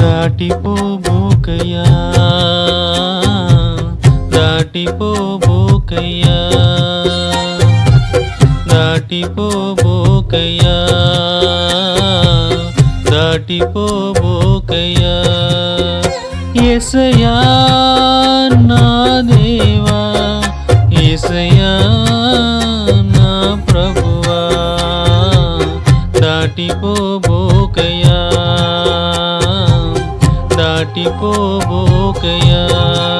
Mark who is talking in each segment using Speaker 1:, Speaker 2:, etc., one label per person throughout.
Speaker 1: దాటిపోబోకయ్యా దాటిపోబోకయ్యా దాటిపోబోకయ్యా దాటిపోబోకయ్యా ఎసయా నా దేవా. ఎసయా నా ప్రభువా. దాటిపోబోకయ్యా దాటిపోబోకయ్యా నా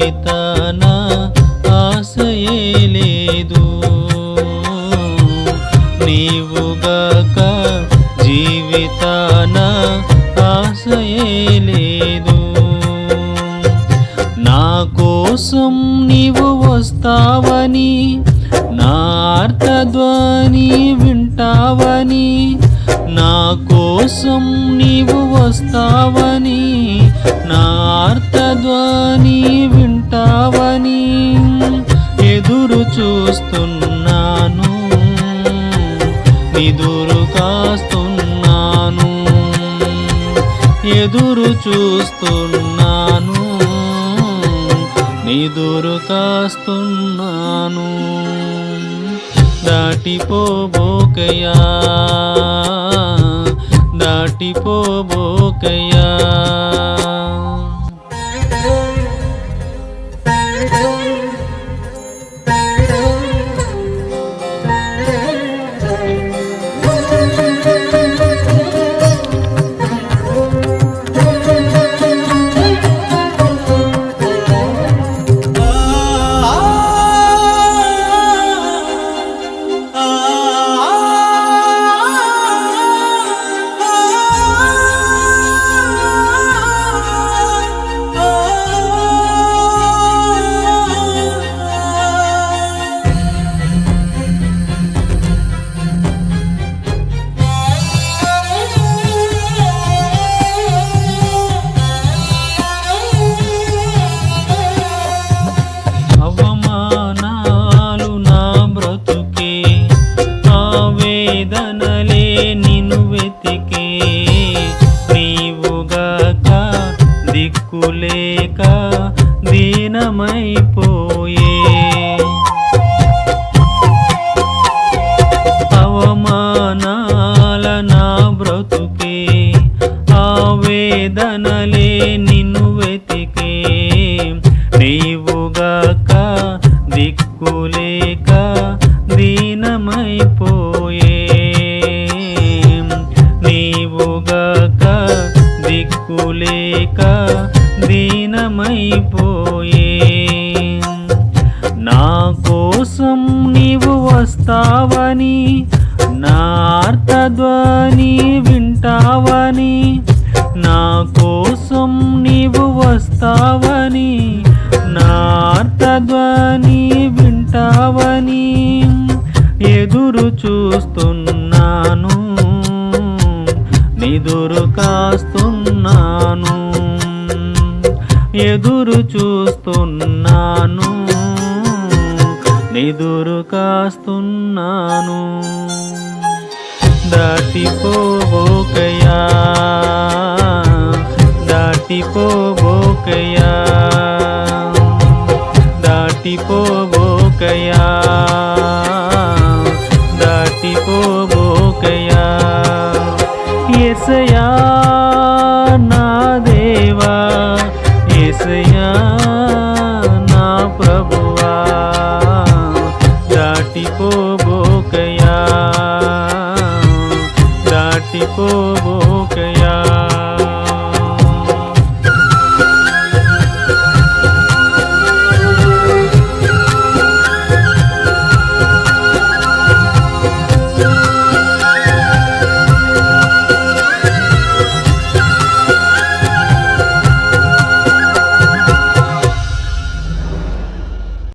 Speaker 1: జీవితాన ఆశయే లేదు. నీవుగాక జీవితాన ఆశయే లేదు. నా కోసం నీవు వస్తావని నార్థధ్వని వింటావని నా కోసం నీవు వస్తావని నా చూస్తున్నాను నిదురు కాస్తున్నాను ఎదురు చూస్తున్నాను నిదురు కాస్తున్నాను. దాటిపోబోకయా దాటిపోబోకయా లేక దీనమైపోయే. అవమానాల నా బ్రతుకే ఆవేదనలే నిన్ను వెతికే. నీవుగాక దిక్కులేక నీవు వస్తావని నార్తధ్వని వింటావని నా కోసం నీవు వస్తావని నార్తధ్వని వింటావని ఎదురు చూస్తున్నాను నిదురు కాస్తున్నాను ఎదురు చూస్తున్నాను. నిదురు కాస్తున్నాను. దాటిపోబోకయా దాటిపోబోకయా దాటిపోబోకయా దాటిపోబోకయా ఎసయా কবো